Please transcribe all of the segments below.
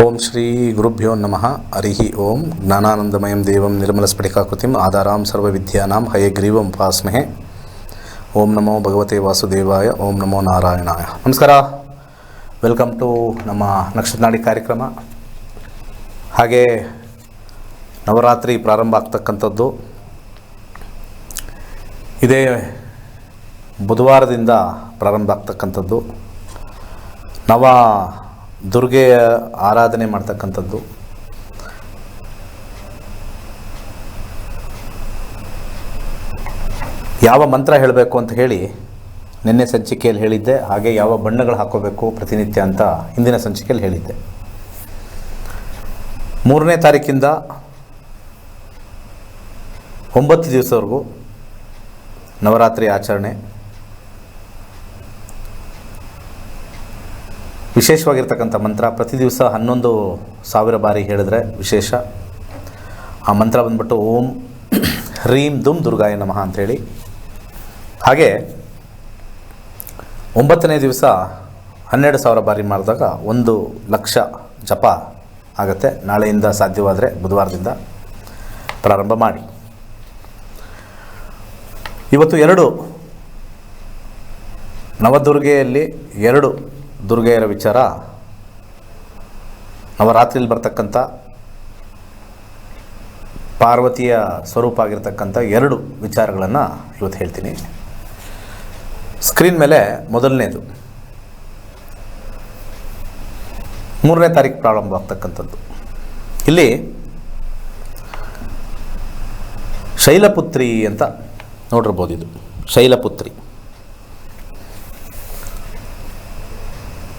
ಓಂ ಶ್ರೀ ಗುರುಭ್ಯೋ ನಮಃ. ಹರಿ ಓಂ. ಜ್ಞಾನಾನಂದಮಯಂ ದೇವಂ ನಿರ್ಮಲಸ್ಫಟಿಕಾಕೃತಿಂ ಆಧಾರಾಂ ಸರ್ವವಿದ್ಯಾನಾಂ ಹಯಗ್ರೀವಂ ಉಪಾಸ್ಮಹೆ ಓಂ ನಮೋ ಭಗವತೆ ವಾಸುದೇವಾಯ. ಓಂ ನಮೋ ನಾರಾಯಣಾಯ. ನಮಸ್ಕಾರ. ವೆಲ್ಕಮ್ ಟು ನಮ್ಮ ನಕ್ಷತ್ರನಾಡಿ ಕಾರ್ಯಕ್ರಮ. ಹಾಗೆ ನವರಾತ್ರಿ ಪ್ರಾರಂಭ ಆಗ್ತಕ್ಕಂಥದ್ದು. ಇದೇ ಬುಧವಾರದಿಂದ ಪ್ರಾರಂಭ ಆಗ್ತಕ್ಕಂಥದ್ದು. ನವ ದುರ್ಗೆಯ ಆರಾಧನೆ ಮಾಡ್ತಕ್ಕಂಥದ್ದು. ಯಾವ ಮಂತ್ರ ಹೇಳಬೇಕು ಅಂತ ಹೇಳಿ ನಿನ್ನೆ ಸಂಚಿಕೆಯಲ್ಲಿ ಹೇಳಿದ್ದೆ. ಹಾಗೆ ಯಾವ ಬಣ್ಣಗಳು ಹಾಕೋಬೇಕು ಪ್ರತಿನಿತ್ಯ ಅಂತ ಹಿಂದಿನ ಸಂಚಿಕೆಯಲ್ಲಿ ಹೇಳಿದ್ದೆ. ಮೂರನೇ ತಾರೀಕಿಂದ ಒಂಬತ್ತು ದಿವಸವರೆಗೂ ನವರಾತ್ರಿ ಆಚರಣೆ. ವಿಶೇಷವಾಗಿರ್ತಕ್ಕಂಥ ಮಂತ್ರ ಪ್ರತಿ ದಿವಸ ಹನ್ನೊಂದು ಸಾವಿರ ಬಾರಿ ಹೇಳಿದ್ರೆ ವಿಶೇಷ. ಆ ಮಂತ್ರ ಬಂದ್ಬಿಟ್ಟು ಓಂ ಹ್ರೀಂ ದುಮ್ ದುರ್ಗಾಯ ನಮಃ ಅಂಥೇಳಿ. ಹಾಗೆ ಒಂಬತ್ತನೇ ದಿವಸ ಹನ್ನೆರಡು ಸಾವಿರ ಬಾರಿ ಮಾಡಿದಾಗ ಒಂದು ಲಕ್ಷ ಜಪ ಆಗುತ್ತೆ. ನಾಳೆಯಿಂದ ಸಾಧ್ಯವಾದರೆ ಬುಧವಾರದಿಂದ ಪ್ರಾರಂಭ ಮಾಡಿ. ಇವತ್ತು ಎರಡು ನವದುರ್ಗೆಯಲ್ಲಿ ಎರಡು ದುರ್ಗೆಯರ ವಿಚಾರ, ನವರಾತ್ರಿಯಲ್ಲಿ ಬರ್ತಕ್ಕಂಥ ಪಾರ್ವತಿಯ ಸ್ವರೂಪ ಆಗಿರತಕ್ಕಂಥ ಎರಡು ವಿಚಾರಗಳನ್ನು ಇವತ್ತು ಹೇಳ್ತೀನಿ. ಸ್ಕ್ರೀನ್ ಮೇಲೆ ಮೊದಲನೇದು, ಮೂರನೇ ತಾರೀಕು ಪ್ರಾರಂಭ ಆಗ್ತಕ್ಕಂಥದ್ದು ಇಲ್ಲಿ ಶೈಲಪುತ್ರಿ ಅಂತ ನೋಡಿರ್ಬೋದು ಇದು. ಶೈಲಪುತ್ರಿ.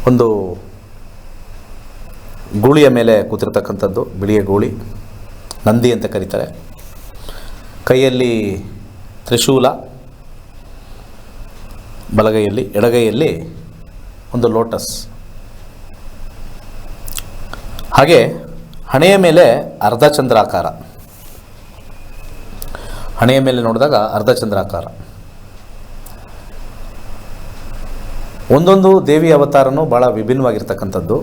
ಒಂದು ಗೂಳಿಯ ಮೇಲೆ ಕೂತಿರ್ತಕ್ಕಂಥದ್ದು, ಬಿಳಿಯ ಗೂಳಿ, ನಂದಿ ಅಂತ ಕರೀತಾರೆ. ಕೈಯಲ್ಲಿ ತ್ರಿಶೂಲ, ಬಲಗೈಯಲ್ಲಿ, ಎಡಗೈಯಲ್ಲಿ ಒಂದು ಲೋಟಸ್. ಹಾಗೆ ಹಣೆಯ ಮೇಲೆ ಅರ್ಧಚಂದ್ರಾಕಾರ. ಹಣೆಯ ಮೇಲೆ ನೋಡಿದಾಗ ಅರ್ಧಚಂದ್ರಾಕಾರ. ಒಂದೊಂದು ದೇವಿ ಅವತಾರನೂ ಭಾಳ ವಿಭಿನ್ನವಾಗಿರ್ತಕ್ಕಂಥದ್ದು.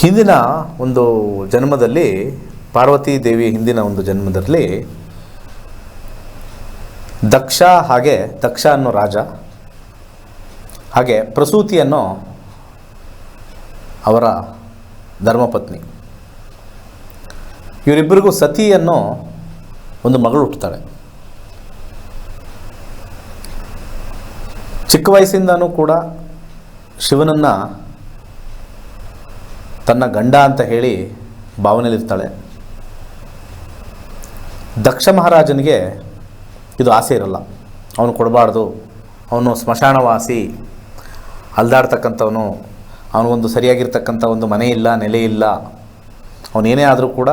ಹಿಂದಿನ ಒಂದು ಜನ್ಮದಲ್ಲಿ ಪಾರ್ವತಿ ದೇವಿ ಹಿಂದಿನ ಒಂದು ಜನ್ಮದಲ್ಲಿ ದಕ್ಷ ಹಾಗೆ ದಕ್ಷ ಅನ್ನೋ ರಾಜ, ಹಾಗೆ ಪ್ರಸೂತಿ ಅನ್ನೋ ಅವರ ಧರ್ಮಪತ್ನಿ. ಇವರಿಬ್ಬರಿಗೂ ಸತಿಯನ್ನು ಒಂದು ಮಗಳು ಹುಟ್ಟುತ್ತಾಳೆ. ಚಿಕ್ಕ ವಯಸ್ಸಿಂದನೂ ಕೂಡ ಶಿವನನ್ನು ತನ್ನ ಗಂಡ ಅಂತ ಹೇಳಿ ಭಾವನೆಯಲ್ಲಿರ್ತಾಳೆ. ದಕ್ಷ ಮಹಾರಾಜನಿಗೆ ಇದು ಆಸೆ ಇರಲ್ಲ. ಅವನು ಕೊಡಬಾರ್ದು, ಅವನು ಸ್ಮಶಾನವಾಸಿ, ಅಲ್ದಾಡ್ತಕ್ಕಂಥವನು ಅವನಿಗೊಂದು ಸರಿಯಾಗಿರ್ತಕ್ಕಂಥ ಒಂದು ಮನೆ ಇಲ್ಲ, ನೆಲೆ ಇಲ್ಲ ಅವನೇನೇ ಆದರೂ ಕೂಡ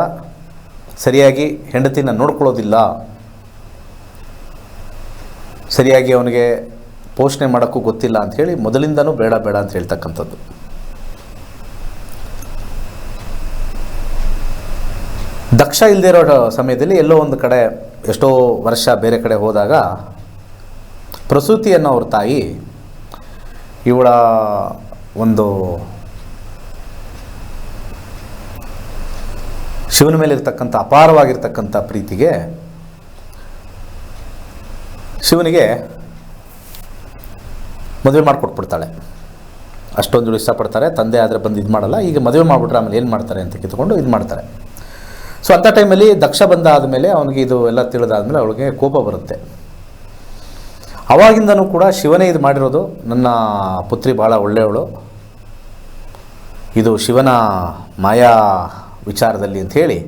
ಸರಿಯಾಗಿ ಹೆಂಡತಿನ ನೋಡ್ಕೊಳ್ಳೋದಿಲ್ಲ. ಸರಿಯಾಗಿ ಅವನಿಗೆ ಪೋಷಣೆ ಮಾಡೋಕ್ಕೂ ಗೊತ್ತಿಲ್ಲ ಅಂತ ಹೇಳಿ ಮೊದಲಿಂದನೂ ಬೇಡ ಬೇಡ ಅಂತ ಹೇಳ್ತಕ್ಕಂಥದ್ದು. ದಕ್ಷ ಇಲ್ಲದೆ ಇರೋ ಸಮಯದಲ್ಲಿ ಎಲ್ಲೋ ಒಂದು ಕಡೆ ಎಷ್ಟೋ ವರ್ಷ ಬೇರೆ ಕಡೆ ಹೋದಾಗ ಪ್ರಸೂತಿಯನ್ನು ಅವ್ರ ತಾಯಿ ಇವಳ ಒಂದು ಶಿವನ ಮೇಲೆ ಇರ್ತಕ್ಕಂಥ ಅಪಾರವಾಗಿರ್ತಕ್ಕಂಥ ಪ್ರೀತಿಗೆ ಶಿವನಿಗೆ ಮದುವೆ ಮಾಡಿಕೊಟ್ಬಿಡ್ತಾಳೆ. ಅಷ್ಟೊಂದು ಇಷ್ಟಪಡ್ತಾರೆ, ತಂದೆ ಆದರೆ ಬಂದು ಇದು ಮಾಡಲ್ಲ ಈಗ ಮದುವೆ ಮಾಡಿಬಿಟ್ರೆ ಆಮೇಲೆ ಏನು ಮಾಡ್ತಾರೆ ಅಂತ ಕಿತ್ಕೊಂಡು ಇದು ಮಾಡ್ತಾರೆ. ಸೊ ಅಂಥ ಟೈಮಲ್ಲಿ ದಕ್ಷ ಬಂದ ಆದಮೇಲೆ ಅವನಿಗೆ ಇದು ಎಲ್ಲ ತಿಳಿದಾದ್ಮೇಲೆ ಅವಳಿಗೆ ಕೋಪ ಬರುತ್ತೆ. ಅವಾಗಿಂದನೂ ಕೂಡ ಶಿವನೇ ಇದು ಮಾಡಿರೋದು, ನನ್ನ ಪುತ್ರಿ ಭಾಳ ಒಳ್ಳೆಯವಳು. ಇದು ಶಿವನ ಮಾಯಾ ವಿಚಾರದಲ್ಲಿ ಅಂಥೇಳಿ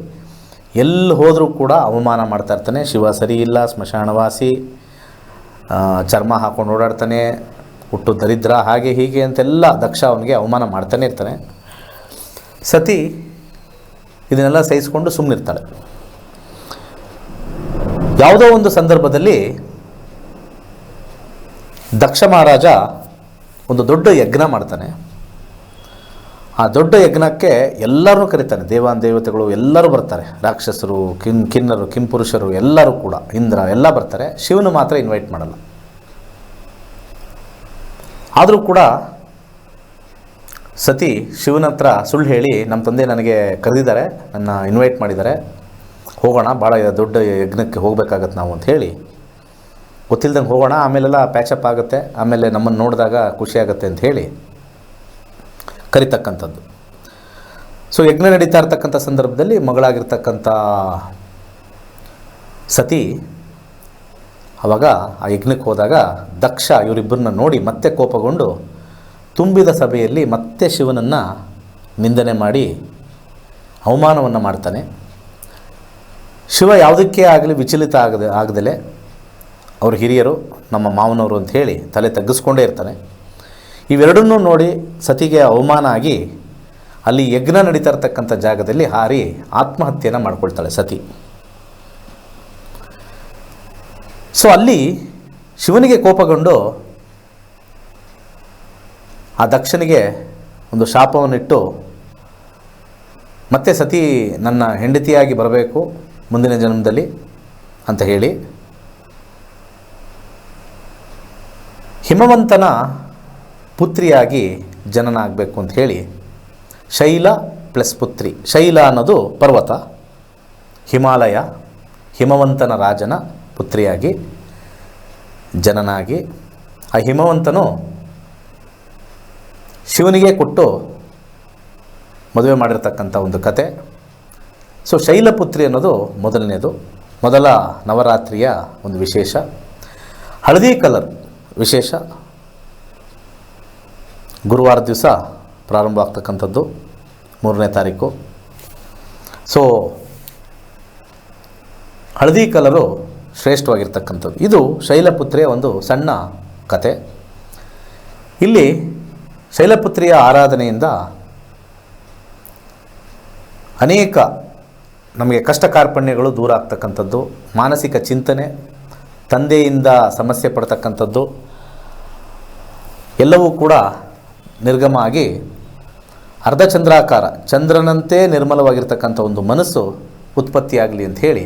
ಎಲ್ಲಿ ಹೋದರೂ ಕೂಡ ಅವಮಾನ ಮಾಡ್ತಾ ಇರ್ತಾನೆ. ಶಿವ ಸರಿ ಇಲ್ಲ, ಸ್ಮಶಾನವಾಸಿ ಚರ್ಮ ಹಾಕೊಂಡು ಓಡಾಡ್ತಾನೆ ಹುಟ್ಟು ದರಿದ್ರ, ಹಾಗೆ ಹೀಗೆ ಅಂತೆಲ್ಲ ದಕ್ಷ ಅವನಿಗೆ ಅವಮಾನ ಮಾಡ್ತಾನೆ ಇರ್ತಾನೆ. ಸತಿ ಇದನ್ನೆಲ್ಲ ಸಹಿಸಿಕೊಂಡು ಸುಮ್ಮನಿರ್ತಾಳೆ ಯಾವುದೋ ಒಂದು ಸಂದರ್ಭದಲ್ಲಿ ದಕ್ಷ ಮಹಾರಾಜ ಒಂದು ದೊಡ್ಡ ಯಜ್ಞ ಮಾಡ್ತಾನೆ. ಆ ದೊಡ್ಡ ಯಜ್ಞಕ್ಕೆ ಎಲ್ಲರೂ ಕರೀತಾನೆ. ದೇವಾನ್ ದೇವತೆಗಳು ಎಲ್ಲರೂ ಬರ್ತಾರೆ. ರಾಕ್ಷಸರು, ಕಿನ್ ಕಿನ್ನರು, ಕಿಂಪುರುಷರು ಎಲ್ಲರೂ ಕೂಡ, ಇಂದ್ರ ಎಲ್ಲ ಬರ್ತಾರೆ. ಶಿವನು ಮಾತ್ರ ಇನ್ವೈಟ್ ಮಾಡಲ್ಲ. ಆದರೂ ಕೂಡ ಸತಿ ಶಿವನ ಹತ್ರ ಸುಳ್ಳು ಹೇಳಿ ನಮ್ಮ ತಂದೆ ನನಗೆ ಕರೆದಿದ್ದಾರೆ, ನನ್ನ ಇನ್ವೈಟ್ ಮಾಡಿದ್ದಾರೆ. ಹೋಗೋಣ, ಭಾಳ ದೊಡ್ಡ ಯಜ್ಞಕ್ಕೆ ಹೋಗಬೇಕಾಗತ್ತೆ ನಾವು ಅಂತ ಹೇಳಿ. ಗೊತ್ತಿಲ್ದಂಗೆ ಹೋಗೋಣ, ಆಮೇಲೆಲ್ಲ ಪ್ಯಾಚಪ್ ಆಗುತ್ತೆ, ಆಮೇಲೆ ನಮ್ಮನ್ನು ನೋಡಿದಾಗ ಖುಷಿ ಆಗುತ್ತೆ ಅಂತ ಹೇಳಿ ಕರಿತಕ್ಕಂಥದ್ದು. ಸೊ ಯಜ್ಞ ನಡೀತಾ ಇರ್ತಕ್ಕಂಥ ಸಂದರ್ಭದಲ್ಲಿ ಮಗಳಾಗಿರ್ತಕ್ಕಂಥ ಸತಿ ಆವಾಗ ಆ ಯಜ್ಞಕ್ಕೆ ಹೋದಾಗ ದಕ್ಷ ಇವರಿಬ್ಬರನ್ನ ನೋಡಿ ಮತ್ತೆ ಕೋಪಗೊಂಡು ತುಂಬಿದ ಸಭೆಯಲ್ಲಿ ಮತ್ತೆ ಶಿವನನ್ನು ನಿಂದನೆ ಮಾಡಿ ಅವಮಾನವನ್ನು ಮಾಡ್ತಾನೆ. ಶಿವ ಯಾವುದಕ್ಕೆ ಆಗಲಿ ವಿಚಲಿತ ಆಗದೆ, ಆಗದಲೆ ಅವ್ರ ಹಿರಿಯರು, ನಮ್ಮ ಮಾವನವರು ಅಂತ ಹೇಳಿ ತಲೆ ತಗ್ಗಿಸ್ಕೊಂಡೇ ಇರ್ತಾನೆ. ಇವೆರಡನ್ನೂ ನೋಡಿ ಸತಿಗೆ ಅವಮಾನ ಆಗಿ ಅಲ್ಲಿ ಯಜ್ಞ ನಡೀತಾ ಇರ್ತಕ್ಕಂಥ ಜಾಗದಲ್ಲಿ ಹಾರಿ ಆತ್ಮಹತ್ಯೆಯನ್ನು ಮಾಡ್ಕೊಳ್ತಾಳೆ ಸತಿ. ಸೊ ಅಲ್ಲಿ ಶಿವನಿಗೆ ಕೋಪಗೊಂಡು ಆ ದಕ್ಷನಿಗೆ ಒಂದು ಶಾಪವನ್ನಿಟ್ಟು, ಮತ್ತೆ ಸತಿ ನನ್ನ ಹೆಂಡತಿಯಾಗಿ ಬರಬೇಕು ಮುಂದಿನ ಜನ್ಮದಲ್ಲಿ, ಅಂತ ಹೇಳಿ, ಹಿಮವಂತನ ಪುತ್ರಿಯಾಗಿ ಜನನ ಆಗಬೇಕು ಅಂತ ಹೇಳಿ, ಶೈಲ ಪ್ಲಸ್ ಪುತ್ರಿ. ಶೈಲ ಅನ್ನೋದು ಪರ್ವತ, ಹಿಮಾಲಯ, ಹಿಮವಂತನ ರಾಜನ ಪುತ್ರಿಯಾಗಿ, ಜನನಾಗಿ, ಆ ಹಿಮವಂತನು ಶಿವನಿಗೆ ಕೊಟ್ಟು ಮದುವೆ ಮಾಡಿರ್ತಕ್ಕಂಥ ಒಂದು ಕತೆ. ಸೊ, ಶೈಲಪುತ್ರಿ ಅನ್ನೋದು ಮೊದಲನೇದು. ಮೊದಲ ನವರಾತ್ರಿಯ ಒಂದು ವಿಶೇಷ. ಹಳದಿ ಕಲರ್ ವಿಶೇಷ. ಗುರುವಾರ ದಿವಸ ಪ್ರಾರಂಭ ಆಗ್ತಕ್ಕಂಥದ್ದು, ಮೂರನೇ ತಾರೀಕು. ಸೊ, ಹಳದಿ ಕಲರು ಶ್ರೇಷ್ಠವಾಗಿರ್ತಕ್ಕಂಥದ್ದು. ಇದು ಶೈಲಪುತ್ರಿಯ ಒಂದು ಸಣ್ಣ ಕತೆ. ಇಲ್ಲಿ ಶೈಲಪುತ್ರಿಯ ಆರಾಧನೆಯಿಂದ ಅನೇಕ ನಮಗೆ ಕಷ್ಟ ಕಾರ್ಪಣ್ಯಗಳು ದೂರ ಆಗ್ತಕ್ಕಂಥದ್ದು, ಮಾನಸಿಕ ಚಿಂತನೆ, ತಂದೆಯಿಂದ ಸಮಸ್ಯೆ ಪಡ್ತಕ್ಕಂಥದ್ದು, ಎಲ್ಲವೂ ಕೂಡ ನಿರ್ಗಮ ಆಗಿ ಅರ್ಧಚಂದ್ರಾಕಾರ, ಚಂದ್ರನಂತೆ ನಿರ್ಮಲವಾಗಿರ್ತಕ್ಕಂಥ ಒಂದು ಮನಸ್ಸು ಉತ್ಪತ್ತಿಯಾಗಲಿ ಅಂತ ಹೇಳಿ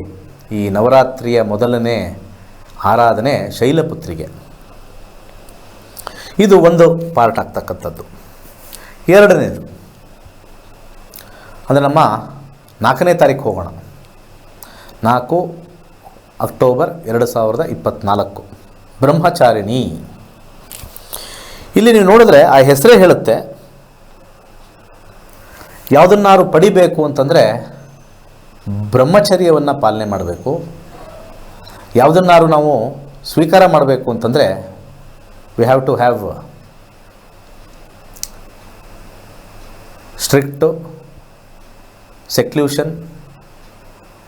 ಈ ನವರಾತ್ರಿಯ ಮೊದಲನೇ ಆರಾಧನೆ ಶೈಲಪುತ್ರಿಗೆ. ಇದು ಒಂದು ಪಾರ್ಟ್ ಆಗ್ತಕ್ಕಂಥದ್ದು. ಎರಡನೇದು, ಅಂದರೆ ನಮ್ಮ ನಾಲ್ಕನೇ ತಾರೀಕು ಹೋಗೋಣ. ನಾಲ್ಕು ಅಕ್ಟೋಬರ್ ಎರಡು ಸಾವಿರದ ಇಪ್ಪತ್ತ್ನಾಲ್ಕು ಬ್ರಹ್ಮಚಾರಿಣಿ. ಇಲ್ಲಿ ನೀವು ನೋಡಿದ್ರೆ ಆ ಹೆಸರೇ ಹೇಳುತ್ತೆ. ಯಾವುದನ್ನಾರು ಪಡಿಬೇಕು ಅಂತಂದರೆ ಬ್ರಹ್ಮಚರ್ಯವನ್ನು ಪಾಲನೆ ಮಾಡಬೇಕು. ಯಾವುದನ್ನಾರು ನಾವು ಸ್ವೀಕಾರ ಮಾಡಬೇಕು ಅಂತಂದರೆ we have to have strict seclusion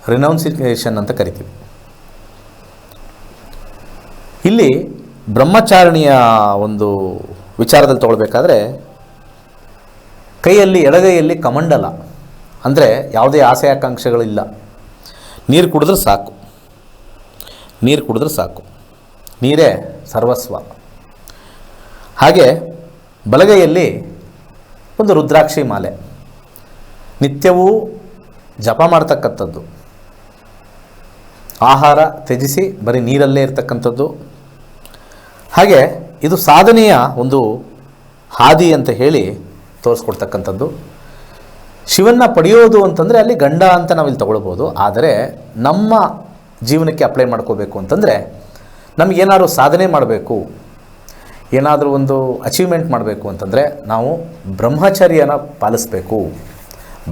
renunciation ಅಂತ ಕರಿತೀವಿ. ಇಲ್ಲಿ ಬ್ರಹ್ಮಚಾರಣಿಯ ಒಂದು ವಿಚಾರದಲ್ಲಿ ತಗೊಳ್ಬೇಕಾದ್ರೆ ಕೈಯಲ್ಲಿ ಎಡಗೈಯಲ್ಲಿ ಕಮಂಡಲ. ಅಂದರೆ ಯಾವುದೇ ಆಸೆ ಆಕಾಂಕ್ಷೆಗಳಿಲ್ಲ ನೀರು ಕುಡಿದ್ರೆ ಸಾಕು. ನೀರು ಕುಡಿದ್ರೆ ಸಾಕು. ನೀರೇ ಸರ್ವಸ್ವ. ಹಾಗೆ ಬಲಗೈಯಲ್ಲಿ ಒಂದು ರುದ್ರಾಕ್ಷಿ ಮಾಲೆ. ನಿತ್ಯವೂ ಜಪ ಮಾಡ್ತಕ್ಕಂಥದ್ದು. ಆಹಾರ ತ್ಯಜಿಸಿ ಬರೀ ನೀರಲ್ಲೇ ಇರ್ತಕ್ಕಂಥದ್ದು. ಹಾಗೆ ಇದು ಸಾಧನೆಯ ಒಂದು ಹಾದಿ ಅಂತ ಹೇಳಿ ತೋರಿಸ್ಕೊಡ್ತಕ್ಕಂಥದ್ದು. ಶಿವನ್ನ ಪಡೆಯೋದು ಅಂತಂದರೆ ಅಲ್ಲಿ ಗಂಡ ಅಂತ ನಾವಿಲ್ಲಿ ತಗೊಳ್ಬೋದು. ಆದರೆ ನಮ್ಮ ಜೀವನಕ್ಕೆ ಅಪ್ಲೈ ಮಾಡ್ಕೋಬೇಕು ಅಂತಂದರೆ ನಮಗೇನಾದ್ರು ಸಾಧನೆ ಮಾಡಬೇಕು, ಏನಾದರೂ ಒಂದು ಅಚೀವ್ಮೆಂಟ್ ಮಾಡಬೇಕು ಅಂತಂದರೆ ನಾವು ಬ್ರಹ್ಮಚರ್ಯನ ಪಾಲಿಸಬೇಕು.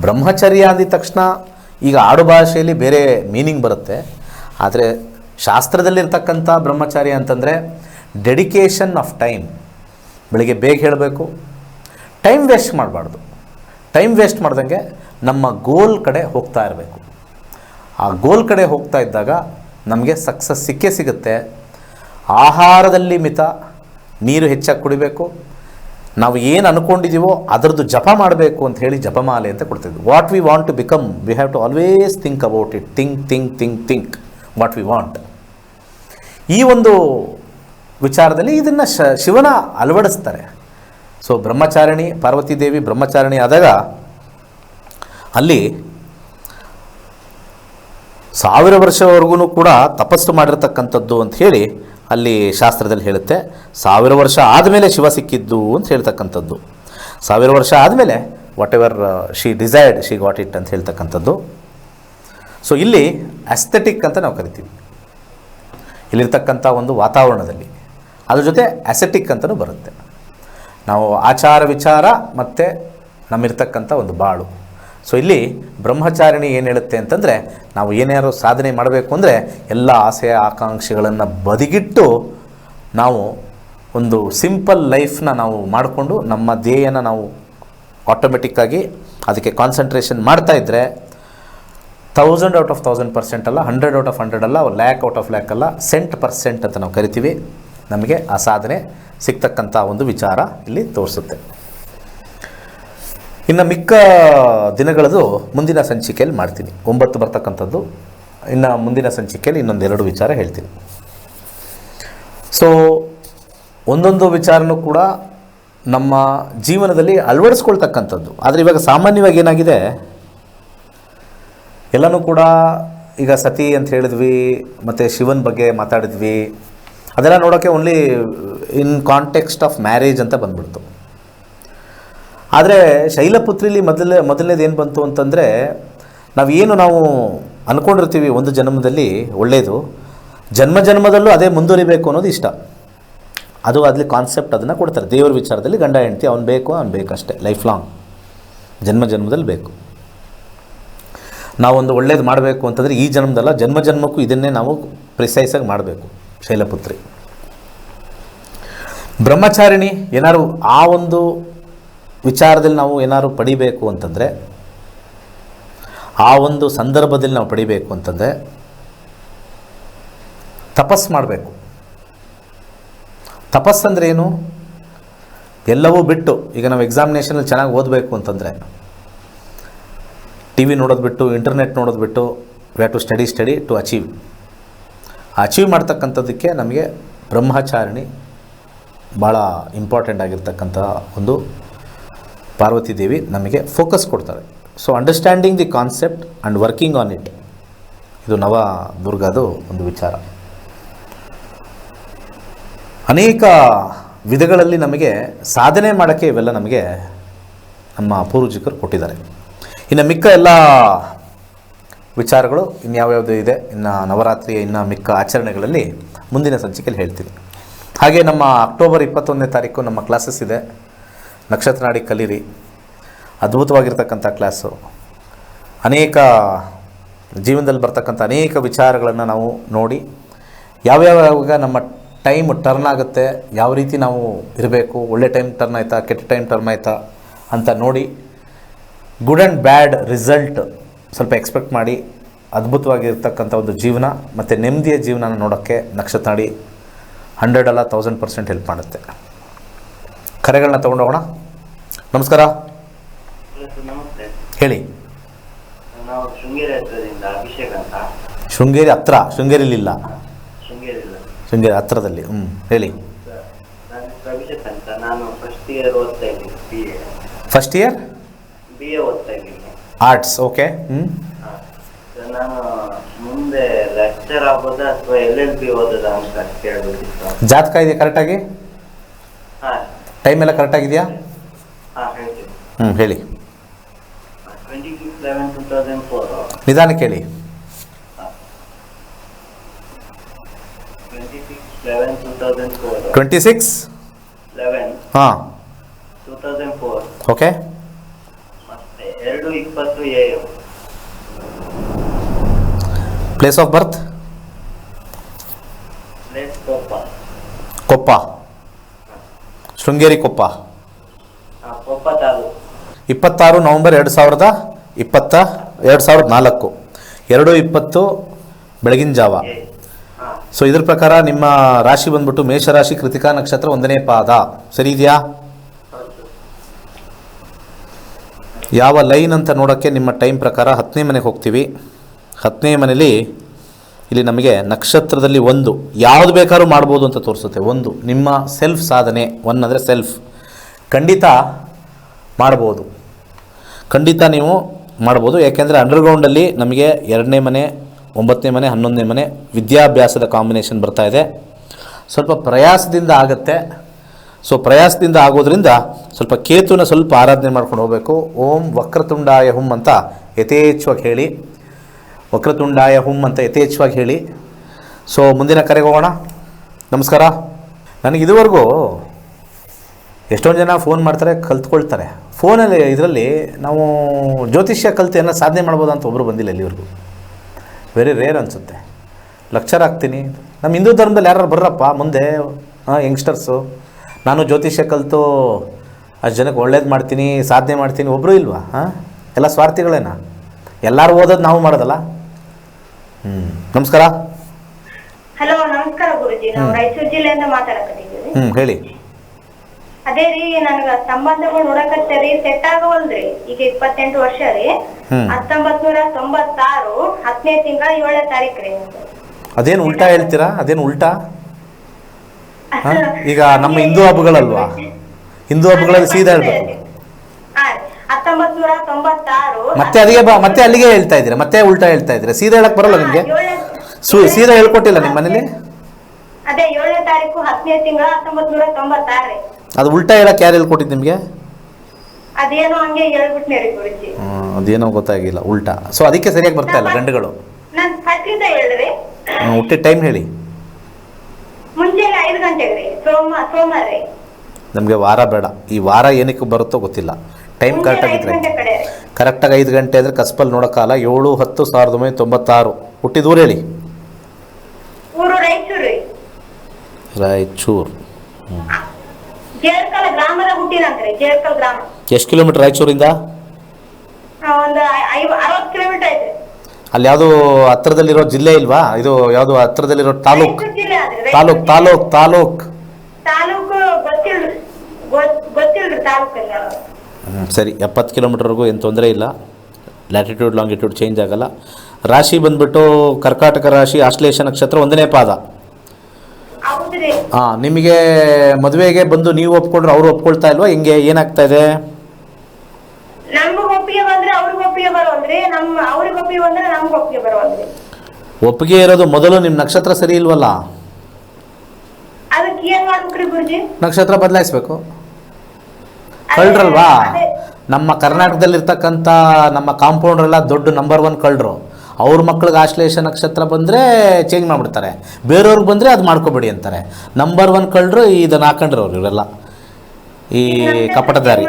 ಬ್ರಹ್ಮಚರ್ಯ ಅಂದಿದ ತಕ್ಷಣ ಈಗ ಆಡು ಭಾಷೆಯಲ್ಲಿ ಬೇರೆ ಮೀನಿಂಗ್ ಬರುತ್ತೆ. ಆದರೆ ಶಾಸ್ತ್ರದಲ್ಲಿರ್ತಕ್ಕಂಥ ಬ್ರಹ್ಮಚಾರ್ಯ ಅಂತಂದರೆ ಡೆಡಿಕೇಶನ್ ಆಫ್ ಟೈಮ್ ಬೆಳಿಗ್ಗೆ ಬೇಗ ಹೇಳಬೇಕು ಟೈಮ್ ವೇಸ್ಟ್ ಮಾಡಬಾರ್ದು. ಟೈಮ್ ವೇಸ್ಟ್ ಮಾಡ್ದಂಗೆ ನಮ್ಮ ಗೋಲ್ ಕಡೆ ಹೋಗ್ತಾ ಇರಬೇಕು. ಆ ಗೋಲ್ ಕಡೆ ಹೋಗ್ತಾ ಇದ್ದಾಗ ನಮಗೆ ಸಕ್ಸಸ್ ಸಿಕ್ಕೇ ಸಿಗುತ್ತೆ. ಆಹಾರದಲ್ಲಿ ಮಿತ, ನೀರು ಹೆಚ್ಚಾಗಿ ಕುಡಿಬೇಕು. ನಾವು ಏನು ಅಂದ್ಕೊಂಡಿದ್ದೀವೋ ಅದರದ್ದು ಜಪ ಮಾಡಬೇಕು ಅಂತ ಹೇಳಿ ಜಪಮಾಲೆ ಅಂತ ಕೊಡ್ತಿದ್ವಿ. What we want to become we have to always think about it think think think think what we want ಈ ಒಂದು ವಿಚಾರದಲ್ಲಿ ಇದನ್ನು ಶಿವನ ಅಳವಡಿಸ್ತಾರೆ. ಸೊ ಬ್ರಹ್ಮಚಾರಿಣಿ ಪಾರ್ವತಿ ದೇವಿ ಬ್ರಹ್ಮಚಾರಿಣಿ ಆದಾಗ ಅಲ್ಲಿ ಸಾವಿರ ವರ್ಷವರೆಗೂ ಕೂಡ ತಪಸ್ಸು ಮಾಡಿರ್ತಕ್ಕಂಥದ್ದು ಅಂತ ಹೇಳಿ ಅಲ್ಲಿ ಶಾಸ್ತ್ರದಲ್ಲಿ ಹೇಳುತ್ತೆ. ಸಾವಿರ ವರ್ಷ ಆದಮೇಲೆ ಶಿವ ಸಿಕ್ಕಿದ್ದು ಅಂತ ಹೇಳ್ತಕ್ಕಂಥದ್ದು. ಸಾವಿರ ವರ್ಷ ಆದಮೇಲೆ whatever she desired she got it ಅಂತ ಹೇಳ್ತಕ್ಕಂಥದ್ದು. ಸೊ ಇಲ್ಲಿ ಅಸ್ಥೆಟಿಕ್ ಅಂತ ನಾವು ಕರಿತೀವಿ. ಇಲ್ಲಿರ್ತಕ್ಕಂಥ ಒಂದು ವಾತಾವರಣದಲ್ಲಿ. ಅದ್ರ ಜೊತೆ ಅಸೆಟಿಕ್ ಅಂತಲೂ ಬರುತ್ತೆ. ನಾವು ಆಚಾರ ವಿಚಾರ ಮತ್ತು ನಮ್ಮಿರ್ತಕ್ಕಂಥ ಒಂದು ಬಾಳು. ಸೊ ಇಲ್ಲಿ ಬ್ರಹ್ಮಚಾರಿಣಿ ಏನು ಹೇಳುತ್ತೆ ಅಂತಂದರೆ, ನಾವು ಏನಾದ್ರು ಸಾಧನೆ ಮಾಡಬೇಕು ಅಂದರೆ ಎಲ್ಲ ಆಸೆ ಆಕಾಂಕ್ಷೆಗಳನ್ನು ಬದಿಗಿಟ್ಟು ನಾವು ಒಂದು ಸಿಂಪಲ್ ಲೈಫ್ನ ನಾವು ಮಾಡಿಕೊಂಡು ನಮ್ಮ ಧ್ಯೇಯನ ನಾವು ಆಟೋಮೆಟಿಕ್ಕಾಗಿ ಅದಕ್ಕೆ ಕಾನ್ಸಂಟ್ರೇಷನ್ ಮಾಡ್ತಾ ಇದ್ದರೆ thousand out of thousand percent ಅಲ್ಲ ಹಂಡ್ರೆಡ್ ಔಟ್ ಆಫ್ ಹಂಡ್ರೆಡ್ ಅಲ್ಲ ಲ್ಯಾಕ್ ಔಟ್ ಆಫ್ ಲ್ಯಾಕ್ ಅಲ್ಲ ಸೆಂಟ್ ಪರ್ಸೆಂಟ್ ಅಂತ ನಾವು ಕರಿತೀವಿ. ನಮಗೆ ಆ ಸಾಧನೆ ಸಿಗ್ತಕ್ಕಂಥ ಒಂದು ವಿಚಾರ ಇಲ್ಲಿ ತೋರಿಸುತ್ತೆ. ಇನ್ನು ಮಿಕ್ಕ ದಿನಗಳದು ಮುಂದಿನ ಸಂಚಿಕೆಯಲ್ಲಿ ಮಾಡ್ತೀನಿ. ಒಂಬತ್ತು ಬರ್ತಕ್ಕಂಥದ್ದು. ಇನ್ನು ಮುಂದಿನ ಸಂಚಿಕೆಯಲ್ಲಿ ಇನ್ನೊಂದೆರಡು ವಿಚಾರ ಹೇಳ್ತೀನಿ. ಸೊ ಒಂದೊಂದು ವಿಚಾರನೂ ಕೂಡ ನಮ್ಮ ಜೀವನದಲ್ಲಿ ಅಳವಡಿಸ್ಕೊಳ್ತಕ್ಕಂಥದ್ದು. ಆದರೆ ಇವಾಗ ಸಾಮಾನ್ಯವಾಗಿ ಏನಾಗಿದೆ? ಎಲ್ಲನೂ ಕೂಡ ಈಗ ಸತಿ ಅಂತ ಹೇಳಿದ್ವಿ, ಮತ್ತು ಶಿವನ ಬಗ್ಗೆ ಮಾತಾಡಿದ್ವಿ ಅದೆಲ್ಲ ನೋಡೋಕ್ಕೆ only in context of marriage ಅಂತ ಬಂದ್ಬಿಡ್ತು. ಆದರೆ ಶೈಲಪುತ್ರಿಲಿ ಮೊದಲೇ, ಮೊದಲನೇದು ಏನು ಬಂತು ಅಂತಂದರೆ, ನಾವೇನು ನಾವು ಅಂದ್ಕೊಂಡಿರ್ತೀವಿ ಒಂದು ಜನ್ಮದಲ್ಲಿ ಒಳ್ಳೆಯದು ಜನ್ಮ ಜನ್ಮದಲ್ಲೂ ಅದೇ ಮುಂದುವರಿಬೇಕು ಅನ್ನೋದು ಇಷ್ಟ. ಅದು ಅಲ್ಲಿ ಕಾನ್ಸೆಪ್ಟ್ ಅದನ್ನು ಕೊಡ್ತಾರೆ. ದೇವರ ವಿಚಾರದಲ್ಲಿ ಗಂಡ, ಹೆಂಡ್ತಿ, ಅವ್ನು ಬೇಕು, ಅವ್ನು ಬೇಕಷ್ಟೇ ಲೈಫ್ ಲಾಂಗ್ ಜನ್ಮ ಜನ್ಮದಲ್ಲಿ ಬೇಕು. ನಾವೊಂದು ಒಳ್ಳೇದು ಮಾಡಬೇಕು ಅಂತಂದರೆ ಈ ಜನ್ಮದಲ್ಲ, ಜನ್ಮ ಜನ್ಮಕ್ಕೂ ಇದನ್ನೇ ನಾವು ಪ್ರಿಸೈಸಾಗಿ ಮಾಡಬೇಕು. ಶೈಲಪುತ್ರಿ. ಬ್ರಹ್ಮಚಾರಿಣಿ ಏನಾದ್ರು ಆ ಒಂದು ವಿಚಾರದಲ್ಲಿ ನಾವು ಏನಾದ್ರು ಪಡಿಬೇಕು ಅಂತಂದರೆ, ಆ ಒಂದು ಸಂದರ್ಭದಲ್ಲಿ ನಾವು ಪಡಿಬೇಕು ಅಂತಂದರೆ, ತಪಸ್ ಮಾಡಬೇಕು. ತಪಸ್ಸಂದ್ರೆ ಏನು? ಎಲ್ಲವೂ ಬಿಟ್ಟು, ಈಗ ನಾವು ಎಕ್ಸಾಮಿನೇಷನಲ್ಲಿ ಚೆನ್ನಾಗಿ ಓದಬೇಕು ಅಂತಂದರೆ ಟಿ ವಿ ನೋಡೋದು ಬಿಟ್ಟು ಇಂಟರ್ನೆಟ್ ನೋಡೋದು ಬಿಟ್ಟು ವ್ಯಾ to study study to achieve achieve ಮಾಡ್ತಕ್ಕಂಥದ್ದಕ್ಕೆ ನಮಗೆ ಬ್ರಹ್ಮಚಾರಿಣಿ ಭಾಳ ಇಂಪಾರ್ಟೆಂಟ್ ಆಗಿರ್ತಕ್ಕಂಥ ಒಂದು ಪಾರ್ವತಿ ದೇವಿ ನಮಗೆ ಫೋಕಸ್ ಕೊಡ್ತಾರೆ. So understanding the concept and working on it ಇದು ನವ ದುರ್ಗಾದು ಒಂದು ವಿಚಾರ. ಅನೇಕ ವಿಧಗಳಲ್ಲಿ ನಮಗೆ ಸಾಧನೆ ಮಾಡೋಕ್ಕೆ ಇವೆಲ್ಲ ನಮಗೆ ನಮ್ಮ ಪೂರ್ವಜಿಕರು ಕೊಟ್ಟಿದ್ದಾರೆ. ಇನ್ನು ಮಿಕ್ಕ ಎಲ್ಲ ವಿಚಾರಗಳು ಇನ್ಯಾವ್ಯಾವುದು ಇದೆ, ಇನ್ನು ನವರಾತ್ರಿಯ ಇನ್ನು ಮಿಕ್ಕ ಆಚರಣೆಗಳಲ್ಲಿ ಮುಂದಿನ ಸಂಚಿಕೆಯಲ್ಲಿ ಹೇಳ್ತೀನಿ. ಹಾಗೆ ನಮ್ಮ ಅಕ್ಟೋಬರ್ ಇಪ್ಪತ್ತೊಂದನೇ ತಾರೀಕು ನಮ್ಮ ಕ್ಲಾಸಸ್ ಇದೆ. ನಕ್ಷತ್ರ ನಾಡಿ ಕಲೀರಿ. ಅದ್ಭುತವಾಗಿರ್ತಕ್ಕಂಥ ಕ್ಲಾಸು. ಅನೇಕ ಜೀವನದಲ್ಲಿ ಬರ್ತಕ್ಕಂಥ ಅನೇಕ ವಿಚಾರಗಳನ್ನು ನಾವು ನೋಡಿ, ಯಾವ್ಯಾವಾಗ ನಮ್ಮ ಟೈಮ್ ಟರ್ನ್ ಆಗುತ್ತೆ, ಯಾವ ರೀತಿ ನಾವು ಇರಬೇಕು, ಒಳ್ಳೆ ಟೈಮ್ ಟರ್ನ್ ಆಯಿತಾ, ಕೆಟ್ಟ ಟೈಮ್ ಟರ್ನ್ ಆಯಿತಾ ಅಂತ ನೋಡಿ, ಗುಡ್ ಆ್ಯಂಡ್ ಬ್ಯಾಡ್ ರಿಸಲ್ಟ್ ಸ್ವಲ್ಪ ಎಕ್ಸ್ಪೆಕ್ಟ್ ಮಾಡಿ ಅದ್ಭುತವಾಗಿರ್ತಕ್ಕಂಥ ಒಂದು ಜೀವನ ಮತ್ತು ನೆಮ್ಮದಿಯ ಜೀವನನ ನೋಡೋಕ್ಕೆ ನಕ್ಷತ್ರ ನಾಡಿ ಹಂಡ್ರೆಡ್ ಅಲ್ಲ ತೌಸಂಡ್ ಪರ್ಸೆಂಟ್ ಹೆಲ್ಪ್ ಮಾಡುತ್ತೆ. ಕರೆಗಳನ್ನ ತಗೊಂಡೋಗೋಣ ನಮಸ್ಕಾರ. ಹೇಳಿ. ಶೃಂಗೇರಿ ಹತ್ರ ಶೃಂಗೇರಿಲಿಲ್ಲ ಶೃಂಗೇರಿ ಇಲ್ಲ. ಶೃಂಗೇರಿ ಹತ್ರದಲ್ಲಿ ಹ್ಞೂ ಹೇಳಿ. ಫಸ್ಟ್ ಇಯರ್ ಓದ್ತಾ ಇದ್ದೀನಿ B A first year B A ಓದ್ತಾ ಇದ್ದೀನಿ ಆರ್ಟ್ಸ್ ಓಕೆ ಹ್ಞೂ ಹಾ. ಸರ್, ನಾನು ಮುಂದೆ ಲೆಕ್ಚರ್ ಆಗ್ಬೋದಾ ಅಥವಾ ಎಲ್ ಎಲ್ ಬಿ ಓದೋದ ಅಂತ ಕೇಳಬೇಕಿತ್ತು ಜಾತಕ ಇದೆ ಕರೆಕ್ಟಾಗಿ ಹಾಂ ಟೈಮ್ ಎಲ್ಲ ಕರೆಕ್ಟಾಗಿದೆಯಾ ಹಾಂ ಹೇಳ್ತೀನಿ ಹ್ಞೂ ಹೇಳಿ. Twenty six eleven two thousand four ನಿಧಾನಕ್ಕೆ ಹೇಳಿ. Twenty six eleven two thousand four twenty six eleven ಹಾಂ. ಟೂ ತೌಸಂಡ್ ಫೋರ್ ಓಕೆ ಮತ್ತೆ ಎರಡು ಇಪ್ಪತ್ತು a place of birth place Koppa. Koppa. Sringeri Koppa. Koppa taluk. ಇಪ್ಪತ್ತಾರು ನವಂಬರ್ ಎರಡು ಸಾವಿರದ ಇಪ್ಪತ್ತ ಎರಡು ಸಾವಿರದ ನಾಲ್ಕು. ಎರಡು ಇಪ್ಪತ್ತು ಬೆಳಗಿನ ಜಾವ. ಸೊ ಇದ್ರ ಪ್ರಕಾರ ನಿಮ್ಮ ರಾಶಿ ಬಂದ್ಬಿಟ್ಟು ಮೇಷರಾಶಿ ಕೃತಿಕಾ ನಕ್ಷತ್ರ ಒಂದನೇ ಪಾದ. ಸರಿ ಇದೆಯಾ ಹೌದು ಯಾವ ಲೈನ್ ಅಂತ ನೋಡೋಕ್ಕೆ ನಿಮ್ಮ ಟೈಮ್ ಪ್ರಕಾರ ಹತ್ತನೇ ಮನೆಗೆ ಹೋಗ್ತೀವಿ. ಹತ್ತನೇ ಮನೇಲಿ ಇಲ್ಲಿ ನಮಗೆ ನಕ್ಷತ್ರದಲ್ಲಿ ಒಂದು. ಯಾವುದು ಬೇಕಾದ್ರೂ ಮಾಡ್ಬೋದು ಅಂತ ತೋರಿಸುತ್ತೆ. ಒಂದು, ನಿಮ್ಮ ಸೆಲ್ಫ್ ಸಾಧನೆ. ಒನ್ ಅಂದರೆ ಸೆಲ್ಫ್ ಖಂಡಿತ ಮಾಡ್ಬೋದು. ಖಂಡಿತ ನೀವು ಮಾಡ್ಬೋದು. ಯಾಕೆಂದರೆ ಅಂಡರ್ಗ್ರೌಂಡಲ್ಲಿ ನಮಗೆ ಎರಡನೇ ಮನೆ, ಒಂಬತ್ತನೇ ಮನೆ, ಹನ್ನೊಂದನೇ ಮನೆ ವಿದ್ಯಾಭ್ಯಾಸದ ಕಾಂಬಿನೇಷನ್ ಬರ್ತಾ ಇದೆ. ಸ್ವಲ್ಪ ಪ್ರಯಾಸದಿಂದ ಆಗುತ್ತೆ. ಸೊ ಪ್ರಯಾಸದಿಂದ ಆಗೋದ್ರಿಂದ ಸ್ವಲ್ಪ ಕೇತುನ ಸ್ವಲ್ಪ ಆರಾಧನೆ ಮಾಡ್ಕೊಂಡು ಹೋಗಬೇಕು. ಓಂ ವಕ್ರತುಂಡಾಯ ಹುಂ ಅಂತ ಯಥೇಚ್ಛವಾಗಿ ಹೇಳಿ. ವಕ್ರತುಂಡಾಯ ಹುಂ ಅಂತ ಯಥೇಚ್ಛವಾಗಿ ಹೇಳಿ. ಸೊ ಮುಂದಿನ ಕರೆಗೆ ಹೋಗೋಣ. ನಮಸ್ಕಾರ. ನನಗೆ ಇದುವರೆಗೂ ಎಷ್ಟೊಂದು ಜನ ಫೋನ್ ಮಾಡ್ತಾರೆ, ಕಲ್ತ್ಕೊಳ್ತಾರೆ. ಫೋನಲ್ಲಿ, ಇದರಲ್ಲಿ ನಾವು ಜ್ಯೋತಿಷ್ಯ ಕಲ್ತು ಏನೋ ಸಾಧನೆ ಮಾಡ್ಬೋದು ಅಂತ ಒಬ್ಬರು ಬಂದಿಲ್ಲ ಇಲ್ಲಿವರೆಗೂ. ವೆರಿ ರೇರ್ ಅನಿಸುತ್ತೆ. ಲಕ್ಷರ್ ಆಗ್ತೀನಿ ನಮ್ಮ ಹಿಂದೂ ಧರ್ಮದಲ್ಲಿ ಯಾರು ಬರ್ರಪ್ಪ, ಮುಂದೆ ಯಂಗ್ಸ್ಟರ್ಸು ನಾನು ಜ್ಯೋತಿಷ್ಯ ಕಲಿತು ಅಷ್ಟು ಜನಕ್ಕೆ ಒಳ್ಳೇದು ಮಾಡ್ತೀನಿ ಸಾಧನೆ ಮಾಡ್ತೀನಿ ಒಬ್ಬರು ಇಲ್ವಾ? ಹಾಂ? ಎಲ್ಲ ಸ್ವಾರ್ಥಿಗಳೇನಾ? ಎಲ್ಲರೂ ಓದೋದು ನಾವು ಮಾಡೋದಲ್ಲ? ಹ್ಞೂ ನಮಸ್ಕಾರ. ಹಲೋ ನಮಸ್ಕಾರ ಗುರುಜಿ. ನಾವು. ರಾಯಚೂರು ಜಿಲ್ಲೆಯಿಂದ ಮಾತಾಡಕತ್ತಿದ್ದೀವಿ. ಹ್ಞೂ ಹೇಳಿ. ಅದೇ ರೀ ನನಗ ಸಂಬಂಧಗಳು ನೋಡಕತ್ತೇರಿ ಸೆಟ್ ಆಗವಲ್ರಿ ಈಗ ಇಪ್ಪತ್ತೆಂಟು ವರ್ಷ ರೀ. ಹತ್ತೊಂಬತ್ ನೂರ ತೊಂಬತ್ತಾರು ಹತ್ತನೇ ತಿಂಗಳ ಏಳನೇ ತಾರೀಕು ರೀ. ಅದೇನು ಉಲ್ಟಾ ಹೇಳ್ತೀರಾ? ಅದೇನು ಉಲ್ಟಾ? ಈಗ ನಮ್ಮ ಹಿಂದೂ ಹಬ್ಬಗಳಲ್ವಾ? ಹಿಂದೂ ಹಬ್ಬಗಳಲ್ಲಿ ಸೀದಾ ಹೇಳ್ಬೇಕು. ಮತ್ತೆ ಅಲ್ಲಿಗೆ ಬಾ ಮತ್ತೆ ಅಲ್ಲಿಗೆ ಹೇಳ್ತಾ ಇದ್ದೀರಾ? ಮತ್ತೆ ಉಲ್ಟಾ ಹೇಳ್ತಾ ಇದ್ದೀರಾ? ಸೀದಾ ಹೇಳಕ್ ಬರಲ್ಲ ನಿಮಗೆ? ಸು ಸೀದಾ ಹೇಳ್ಕೊಟ್ಟಿಲ್ಲ ನಿಮ್ಮ ಮನೇಲಿ? ಅದೇ ಉಲ್ಟಾ ಹೇಳಕ್ ಯಾರು ಹೇಳ್ಕೊಟ್ಟಿದ್ ನಿಮಗೆ? ಅದೇನೋ ಗೊತ್ತಾಗಿಲ್ಲ ಉಲ್ಟಾ. ಸೊ ಅದಕ್ಕೆ ಸರಿಯಾಗಿ ಬರ್ತಾ ಇಲ್ಲ ಗಂಡುಗಳು? ಹುಟ್ಟಿದ ಟೈಮ್ ಹೇಳಿ. ಮುಂಜಾನೆ ಐದು ಗಂಟೆಗೆ ರೀ ಸೋಮವಾರ ರೀ. ನಮಗೆ ವಾರ ಬೇಡ. ಈ ವಾರ ಏನಕ್ಕೆ ಬರುತ್ತೋ ಗೊತ್ತಿಲ್ಲ. ಟೈಮ್ ಕರೆಕ್ಟ್ ಆಗಿದ್ರೆ ಕರೆಕ್ಟಾಗಿದ್ರೆ ರೀ. ಕರೆಕ್ಟಾಗಿ ಐದು ಗಂಟೆ ಅಂದರೆ ಕಸ್ಪಲ್ ನೋಡೋಕ್ಕಾಗಲ್ಲ ಏಳು ಹತ್ತು ಸಾವಿರದ ಒಂಬೈನೂರ ತೊಂಬತ್ತಾರು. ಹುಟ್ಟಿದ ಊರು ಹೇಳಿ? ಊರು ರಾಯಚೂರು ರೀ. ರಾಯಚೂರು. ಜೇರ್ಕಲ್ ಗ್ರಾಮದಾಗ ಹುಟ್ಟಿನಂತ್ರಿ ಜೇರ್ಕಲ್ ಗ್ರಾಮ. ಎಷ್ಟು ಕಿಲೋಮೀಟರ್ ರಾಯಚೂರಿಂದ? ಒಂದ್ ಐವ- ಅರವತ್ತು ಕಿಲೋಮೀಟರ್ ಐತ್ರಿ. ಅಲ್ಲಿ ಯಾವುದು ಹತ್ರದಲ್ಲಿರೋ ಜಿಲ್ಲೆ ಇಲ್ವಾ? ಇದು ಯಾವುದು ಹತ್ರದಲ್ಲಿರೋ ತಾಲೂಕ್. ತಾಲೂಕ್. ತಾಲೂಕ್ ತಾಲೂಕ್. ಸರಿ ಎಪ್ಪತ್ತು ಕಿಲೋಮೀಟರ್ವರೆಗೂ ಏನು ತೊಂದರೆ ಇಲ್ಲ. ಲ್ಯಾಟಿಟ್ಯೂಡ್ ಲಾಂಗಿಟ್ಯೂಡ್ ಚೇಂಜ್ ಆಗಲ್ಲ. ರಾಶಿ ಬಂದ್ಬಿಟ್ಟು ಕರ್ಕಾಟಕ ರಾಶಿ ಆಶ್ಲೇಷ ನಕ್ಷತ್ರ ಒಂದನೇ ಪಾದ. ಹಾಂ ನಿಮಗೆ ಮದುವೆಗೆ ಬಂದು ನೀವು ಒಪ್ಕೊಂಡ್ರೆ ಅವರು ಒಪ್ಕೊಳ್ತಾ ಇಲ್ವಾ? ಹಿಂಗೆ ಏನಾಗ್ತಾ ಇದೆ? ನಮ್ಗ್ ಒಪ್ಪಿಗೆ ಬಂದ್ರೆ ಅವ್ರಿಗೆ ಒಪ್ಪಿಗೆ ಬರೋಲ್ರಿ ನಮ್ಮ ಅವ್ರಿಗೆ ಒಪ್ಪಿಗೆ ಬಂದ್ರೆ ನಮ್ಗ್ ಒಪ್ಪಿಗೆ ಬರೋಲ್ರಿ ಒಪ್ಪಿಗೆ ಇರೋದು ಮೊದಲು ನಿಮ್ಮ ನಕ್ಷತ್ರ ಸರಿ ಇಲ್ವಲ್ಲ? ಅದಕ್ಕೆ ಏನ್ ಮಾಡ್ಬೇಕ್ರಿ ಗುರುಜಿ? ನಕ್ಷತ್ರ ಬದಲಾಯಿಸ್ಬೇಕು. ಕಳ್ರಲ್ವಾ? ನಮ್ಮ ನಮ್ಮ ಕರ್ನಾಟಕದಲ್ಲಿರ್ತಕ್ಕಂಥ ನಮ್ಮ ಕಾಂಪೌಂಡರ್ ಎಲ್ಲ ದೊಡ್ಡ ನಂಬರ್ ಒನ್ ಕಳ್ಳರು ಅವ್ರ ಮಕ್ಳಿಗೆ ಆಶ್ಲೇಷ ನಕ್ಷತ್ರ ಬಂದರೆ ಚೇಂಜ್ ಮಾಡಿಬಿಡ್ತಾರೆ. ಬೇರೆಯವ್ರಿಗೆ ಬಂದರೆ ಅದು ಮಾಡ್ಕೋಬೇಡಿ ಅಂತಾರೆ. ನಂಬರ್ ಒನ್ ಕಳ್ಳರು ಇದನ್ನು ಹಾಕೊಂಡ್ರವ್ರು ಇವರೆಲ್ಲ. ಈ ಕಪಟದಾರಿ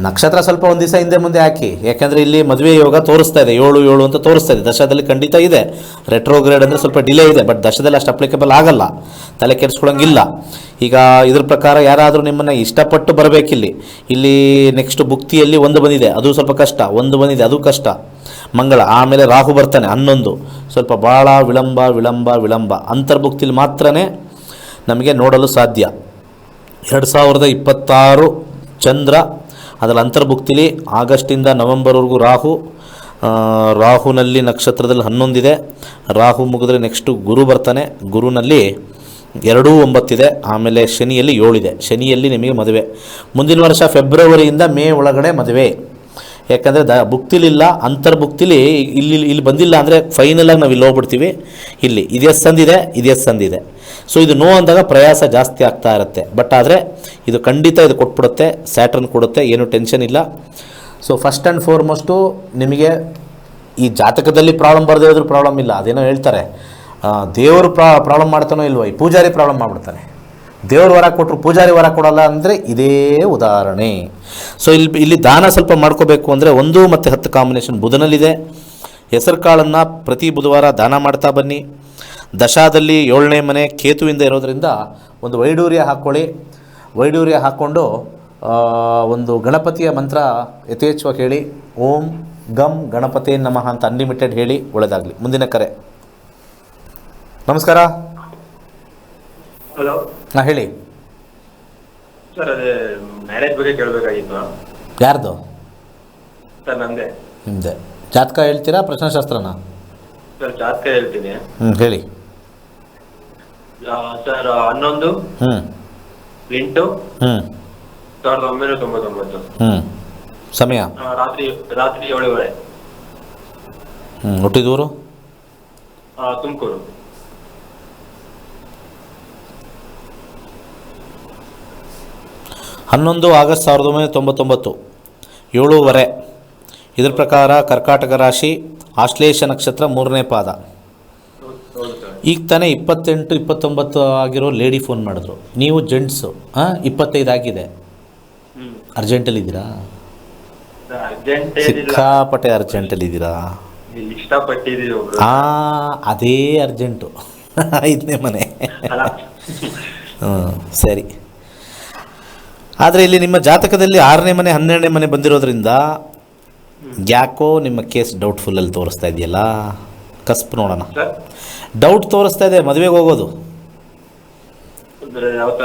ನಕ್ಷತ್ರ ಸ್ವಲ್ಪ ಒಂದು ದಿವಸ ಹಿಂದೆ ಮುಂದೆ ಹಾಕಿ. ಯಾಕೆಂದರೆ ಇಲ್ಲಿ ಮದುವೆ ಯೋಗ ತೋರಿಸ್ತಾ ಇದೆ. ಏಳು ಏಳು ಅಂತ ತೋರಿಸ್ತಾ ಇದೆ. ದಶದಲ್ಲಿ ಖಂಡಿತ ಇದೆ. ರೆಟ್ರೋಗ್ರೇಡ್ ಅಂದರೆ ಸ್ವಲ್ಪ ಡಿಲೇ ಇದೆ ಬಟ್ ದಶದಲ್ಲಿ ಅಷ್ಟು ಅಪ್ಲಿಕೇಬಲ್ ಆಗಲ್ಲ. ತಲೆ ಕೆಡಿಸ್ಕೊಳ್ಳೋಂಗಿಲ್ಲ ಈಗ ಇದ್ರ ಪ್ರಕಾರ ಯಾರಾದರೂ ನಿಮ್ಮನ್ನು ಇಷ್ಟಪಟ್ಟು ಬರಬೇಕಿಲ್ಲಿ. ಇಲ್ಲಿ ನೆಕ್ಸ್ಟ್ ಭುಕ್ತಿಯಲ್ಲಿ ಒಂದು ಬಂದಿದೆ. ಅದು ಸ್ವಲ್ಪ ಕಷ್ಟ. ಒಂದು ಬಂದಿದೆ. ಅದು ಕಷ್ಟ. ಮಂಗಳ. ಆಮೇಲೆ ರಾಹು ಬರ್ತಾನೆ. ಹನ್ನೊಂದು. ಸ್ವಲ್ಪ ಭಾಳ ವಿಳಂಬ ವಿಳಂಬ ವಿಳಂಬ. ಅಂತರ್ಭುಕ್ತಿಲಿ ಮಾತ್ರ ನಮಗೆ ನೋಡಲು ಸಾಧ್ಯ. ಎರಡು ಸಾವಿರದ ಇಪ್ಪತ್ತಾರು ಚಂದ್ರ ಅದರ ಅಂತರ್ಭುಕ್ತಿಲಿ ಆಗಸ್ಟಿಂದ ನವೆಂಬರ್ವರೆಗೂ ರಾಹು ರಾಹುನಲ್ಲಿ ನಕ್ಷತ್ರದಲ್ಲಿ ಹನ್ನೊಂದಿದೆ. ರಾಹು ಮುಗಿದ್ರೆ ನೆಕ್ಸ್ಟು ಗುರು ಬರ್ತಾನೆ. ಗುರುನಲ್ಲಿ ಎರಡೂ ಒಂಬತ್ತಿದೆ. ಆಮೇಲೆ ಶನಿಯಲ್ಲಿ ಏಳಿದೆ. ಶನಿಯಲ್ಲಿ ನಿಮಗೆ ಮದುವೆ. ಮುಂದಿನ ವರ್ಷ ಫೆಬ್ರವರಿಯಿಂದ ಮೇ ಒಳಗಡೆ ಮದುವೆ. ಯಾಕಂದರೆ ದ ಭುಕ್ತಿಲಿಲ್ಲ, ಅಂತರ್ಭುಕ್ತಿಲಿ ಇಲ್ಲಿ ಇಲ್ಲಿ ಬಂದಿಲ್ಲ ಅಂದರೆ ಫೈನಲಾಗಿ ನಾವು ಇಲ್ಲಿ ಹೋಗ್ಬಿಡ್ತೀವಿ. ಇಲ್ಲಿ, ಇದು ಸಂದಿದೆ ಇದು ಸಂದಿದೆ. ಸೊ ಇದು ನೋ ಅಂದಾಗ ಪ್ರಯಾಸ ಜಾಸ್ತಿ ಆಗ್ತಾ ಇರುತ್ತೆ. ಬಟ್ ಆದರೆ ಇದು ಖಂಡಿತ ಇದು ಕೊಟ್ಬಿಡುತ್ತೆ ಸ್ಯಾಟ್ರನ್ ಕೊಡುತ್ತೆ, ಏನು ಟೆನ್ಷನ್ ಇಲ್ಲ. ಸೊ ಫಸ್ಟ್ ಆ್ಯಂಡ್ ಫಾರ್ಮೋಸ್ಟು ನಿಮಗೆ ಈ ಜಾತಕದಲ್ಲಿ ಪ್ರಾಬ್ಲಮ್ ಬರದೇ ಇದ್ರೂ ಪ್ರಾಬ್ಲಮ್ ಇಲ್ಲ. ಅದೇನೋ ಹೇಳ್ತಾರೆ ದೇವರು ಪ್ರಾ ಪ್ರಾಬ್ಲಮ್ ಮಾಡ್ತಾನೋ ಇಲ್ವೋ, ಈ ಪೂಜಾರಿ ಪ್ರಾಬ್ಲಮ್ ಮಾಡ್ಬಿಡ್ತಾನೆ. ದೇವ್ರ ವರ ಕೊಟ್ಟರು ಪೂಜಾರಿ ವರ ಕೊಡಲ್ಲ ಅಂದರೆ ಇದೇ ಉದಾಹರಣೆ. ಸೊ ಇಲ್ಲಿ ಇಲ್ಲಿ ದಾನ ಸ್ವಲ್ಪ ಮಾಡ್ಕೋಬೇಕು ಅಂದರೆ ಒಂದು ಮತ್ತು ಹತ್ತು ಕಾಂಬಿನೇಷನ್ ಬುಧನಲ್ಲಿದೆ. ಹೆಸರು ಕಾಳನ್ನು ಪ್ರತಿ ಬುಧವಾರ ದಾನ ಮಾಡ್ತಾ ಬನ್ನಿ. ದಶಾದಲ್ಲಿ ಏಳನೇ ಮನೆ ಕೇತುವಿಂದ ಇರೋದ್ರಿಂದ ಒಂದು ವೈಡೂರ್ಯ ಹಾಕ್ಕೊಳ್ಳಿ ವೈಡೂರ್ಯ ಹಾಕ್ಕೊಂಡು ಒಂದು ಗಣಪತಿಯ ಮಂತ್ರ ಯಥೇಚ್ಛವಾಗಿ ಹೇಳಿ. ಓಂ ಗಮ್ ಗಣಪತಿ ನಮಃ ಅಂತ ಅನ್ಲಿಮಿಟೆಡ್ ಹೇಳಿ ಒಳ್ಳೆಯದಾಗಲಿ ಮುಂದಿನ ಕರೆ. ನಮಸ್ಕಾರ. ಹಲೋ. ಹಾಂ ಹೇಳಿ. ಸರ್ ಅದೇ ಮ್ಯಾರೇಜ್ ಬಗ್ಗೆ ಕೇಳಬೇಕಾಗಿತ್ತು. ಯಾರ್ದು? ಸರ್ ನಂದೆ. ನಿಮ್ಮದೆ ಜಾತಕ ಹೇಳ್ತೀರಾ ಪ್ರಶ್ನಾಶಾಸ್ತ್ರನ? ಸರ್ ಜಾತಕ ಹೇಳ್ತೀನಿ. ಹ್ಞೂ ಹೇಳಿ. ಆ, ಸರ್ ಹನ್ನೊಂದು ಹ್ಞೂ ಎಂಟು ಹ್ಞೂ ಸಾವಿರದ ಒಂಬೈನೂರ ತೊಂಬತ್ತೊಂಬತ್ತು. ಹ್ಞೂ ಸಮಯ? ಆ, ರಾತ್ರಿ ರಾತ್ರಿ ಏಳುವರೆ. ಹ್ಞೂ ಹುಟ್ಟಿದೂರು? ಆ, ತುಮಕೂರು. ಹನ್ನೊಂದು ಆಗಸ್ಟ್ ಸಾವಿರದ ಒಂಬೈನೂರ ತೊಂಬತ್ತೊಂಬತ್ತು ಏಳೂವರೆ. ಇದರ ಪ್ರಕಾರ ಕರ್ಕಾಟಕ ರಾಶಿ ಆಶ್ಲೇಷ ನಕ್ಷತ್ರ ಮೂರನೇ ಪಾದ. ಈಗ ತಾನೇ ಇಪ್ಪತ್ತೆಂಟು ಇಪ್ಪತ್ತೊಂಬತ್ತು ಆಗಿರೋ ಲೇಡಿ ಫೋನ್ ಮಾಡಿದ್ರು. ನೀವು ಜೆಂಟ್ಸು ಹಾಂ ಇಪ್ಪತ್ತೈದು ಆಗಿದೆ. ಅರ್ಜೆಂಟಲ್ಲಿದ್ದೀರಾ? ಸಿಕ್ಕಾಪಟ್ಟೆ ಅರ್ಜೆಂಟಲ್ಲಿದ್ದೀರಾ? ಹಾಂ ಅದೇ ಅರ್ಜೆಂಟು. ಐದನೇ ಮನೆ. ಹ್ಞೂ ಸರಿ. ಆದರೆ ಇಲ್ಲಿ ನಿಮ್ಮ ಜಾತಕದಲ್ಲಿ ಆರನೇ ಮನೆ ಹನ್ನೆರಡನೇ ಮನೆ ಬಂದಿರೋದ್ರಿಂದ ಯಾಕೋ ನಿಮ್ಮ ಕೇಸ್ ಡೌಟ್ಫುಲ್ಲಲ್ಲಿ ತೋರಿಸ್ತಾ ಇದೆಯಲ್ಲ? ಕಸ್ಪ್ ನೋಡೋಣ. ಡೌಟ್ ತೋರಿಸ್ತಾ ಇದೆ ಮದುವೆಗೆ ಹೋಗೋದು.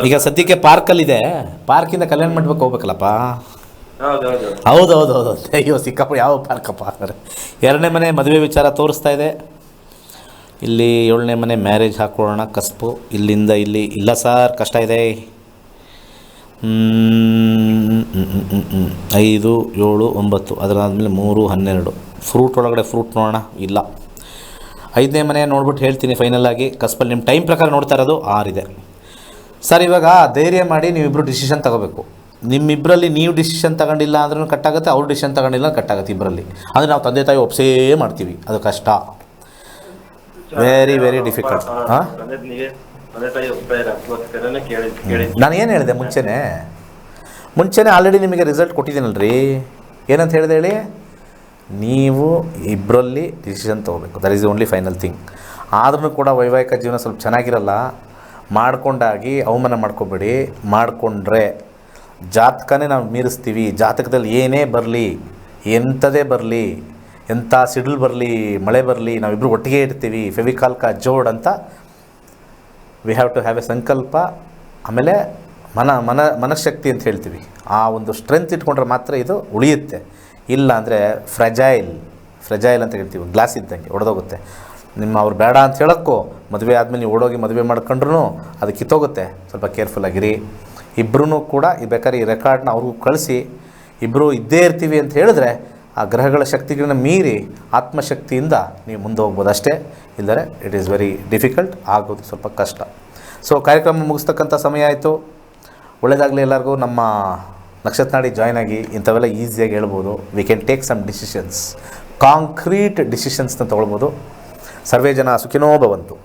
ಈಗ ಸದ್ಯಕ್ಕೆ ಪಾರ್ಕಲ್ಲಿದೆ ಪಾರ್ಕಿಂದ ಕಲ್ಯಾಣ ಮಂಟಪಕ್ಕೆ ಹೋಗ್ಬೇಕಲ್ಲಪ್ಪ? ಹೌದು ಹೌದು ಹೌದು. ಹೌದು ಹೌದು ಅಯ್ಯೋ ಸಿಕ್ಕಪ್ಪ ಯಾವ ಪಾರ್ಕಪ್ಪ ಅಂದರೆ. ಎರಡನೇ ಮನೆ ಮದುವೆ ವಿಚಾರ ತೋರಿಸ್ತಾ ಇದೆ. ಇಲ್ಲಿ ಏಳನೇ ಮನೆ ಮ್ಯಾರೇಜ್ ಹಾಕೊಳ್ಳೋಣ ಕಸ್ಪು. ಇಲ್ಲಿಂದ ಇಲ್ಲಿ ಇಲ್ಲ ಸರ್ ಕಷ್ಟ ಇದೆ. ಐದು ಏಳು ಒಂಬತ್ತು ಅದರಾದಮೇಲೆ ಮೂರು ಹನ್ನೆರಡು. ಫ್ರೂಟ್ ಒಳಗಡೆ ಫ್ರೂಟ್ ನೋಡೋಣ? ಇಲ್ಲ. ಐದನೇ ಮನೆ ನೋಡ್ಬಿಟ್ಟು ಹೇಳ್ತೀನಿ ಫೈನಲ್ ಆಗಿ. ಕಸ್ಪಲ್ಲಿ ನಿಮ್ಮ ಟೈಮ್ ಪ್ರಕಾರ ನೋಡ್ತಾ ಇರೋದು ಆರಿದೆ. ಸರ್ ಇವಾಗ ಧೈರ್ಯ ಮಾಡಿ ನೀವಿಬ್ಬರು ಡಿಸಿಷನ್ ತಗೋಬೇಕು. ನಿಮ್ಮಿಬ್ಬರಲ್ಲಿ ನೀವು ಡಿಸಿಷನ್ ತಗೊಂಡಿಲ್ಲ ಅಂದ್ರೂ ಕಟ್ಟಾಗುತ್ತೆ ಅವ್ರು ಡಿಸಿಷನ್ ತಗೊಂಡಿಲ್ಲ ಕಟ್ಟಾಗುತ್ತೆ ಇಬ್ಬರಲ್ಲಿ ಅಂದರೆ ನಾವು ತಂದೆ ತಾಯಿ ಒಪ್ಸೇ ಮಾಡ್ತೀವಿ. ಅದು ಕಷ್ಟ. ವೆರಿ ವೆರಿ ಡಿಫಿಕಲ್ಟ್ ಹಾಂ? ನಾನು ಏನು ಹೇಳಿದೆ ಮುಂಚೆನೆ? ಮುಂಚೆನೇ ಆಲ್ರೆಡಿ ನಿಮಗೆ ರಿಸಲ್ಟ್ ಕೊಟ್ಟಿದ್ದೀನಲ್ರಿ. ಏನಂತ ಹೇಳಿದೆ ಹೇಳಿ? ನೀವು ಇಬ್ಬರಲ್ಲಿ ಡಿಸಿಷನ್ ತೊಗೋಬೇಕು. That is only final thing ಆದ್ರೂ ಕೂಡ ವೈವಾಹಿಕ ಜೀವನ ಸ್ವಲ್ಪ ಚೆನ್ನಾಗಿರಲ್ಲ. ಮಾಡ್ಕೊಂಡಾಗಿ ಅವಮಾನ ಮಾಡ್ಕೋಬೇಡಿ. ಮಾಡಿಕೊಂಡ್ರೆ ಜಾತಕನೇ ನಾವು ಮೀರಿಸ್ತೀವಿ. ಜಾತಕದಲ್ಲಿ ಏನೇ ಬರಲಿ ಎಂಥದೇ ಬರಲಿ ಎಂಥ ಸಿಡಿಲು ಬರಲಿ ಮಳೆ ಬರಲಿ ನಾವಿಬ್ಬರು ಒಟ್ಟಿಗೆ ಇರ್ತೀವಿ. ಫೆವಿಕಾಲ್ಕ ಜೋಡ್ ಅಂತ we have to have a ಸಂಕಲ್ಪ, ಆಮೇಲೆ ಮನ ಮನ, ಮನಃಶಕ್ತಿ ಅಂತ ಹೇಳ್ತೀವಿ. ಆ ಒಂದು ಸ್ಟ್ರೆಂತ್ ಇಟ್ಕೊಂಡ್ರೆ ಮಾತ್ರ ಇದು ಉಳಿಯುತ್ತೆ. ಇಲ್ಲ ಅಂದರೆ ಫ್ರೆಜೈಲ್ ಫ್ರೆಜೈಲ್ ಅಂತ ಹೇಳ್ತೀವಿ. ಗ್ಲಾಸ್ ಇದ್ದಂಗೆ, ಒಡೆದೋಗುತ್ತೆ. ನಿಮ್ಮ ಅವ್ರು ಬೇಡ ಅಂತ ಹೇಳೋಕ್ಕೂ, ಮದುವೆ ಆದಮೇಲೆ ನೀವು ಓಡೋಗಿ ಮದುವೆ ಮಾಡ್ಕೊಂಡ್ರೂ ಅದು ಕಿತ್ತೋಗುತ್ತೆ. ಸ್ವಲ್ಪ ಕೇರ್ಫುಲ್ಲಾಗಿರಿ ಇಬ್ಬರೂ ಕೂಡ, ಈ ಬೇಕಾದ್ರೆ ಈ ರೆಕಾರ್ಡ್ನ ಅವ್ರಿಗೂ ಕಳಿಸಿ. ಇಬ್ಬರೂ ಇದ್ದೇ ಇರ್ತೀವಿ ಅಂತ ಹೇಳಿದ್ರೆ, ಆ ಗ್ರಹಗಳ ಶಕ್ತಿಗಳನ್ನ ಮೀರಿ ಆತ್ಮಶಕ್ತಿಯಿಂದ ನೀವು ಮುಂದೆ ಹೋಗ್ಬೋದು ಅಷ್ಟೇ ಇಲ್ಲದರೆ ಇಟ್ ಈಸ್ ವೆರಿ ಡಿಫಿಕಲ್ಟ್ ಆಗೋದು ಸ್ವಲ್ಪ ಕಷ್ಟ. ಸೊ ಕಾರ್ಯಕ್ರಮ ಮುಗಿಸ್ತಕ್ಕಂಥ ಸಮಯ ಆಯಿತು. ಒಳ್ಳೆಯದಾಗಲಿ ಎಲ್ಲರಿಗೂ. ನಮ್ಮ ನಕ್ಷತ್ರಾಡಿ ಜಾಯ್ನ್ ಆಗಿ ಇಂಥವೆಲ್ಲ ಈಸಿಯಾಗಿ ಹೇಳ್ಬೋದು. We can take some decisions concrete ಡಿಸಿಷನ್ಸ್ನ ತೊಗೊಳ್ಬೋದು. ಸರ್ವೇ ಜನ ಸುಖಿನೋ ಭವಂತು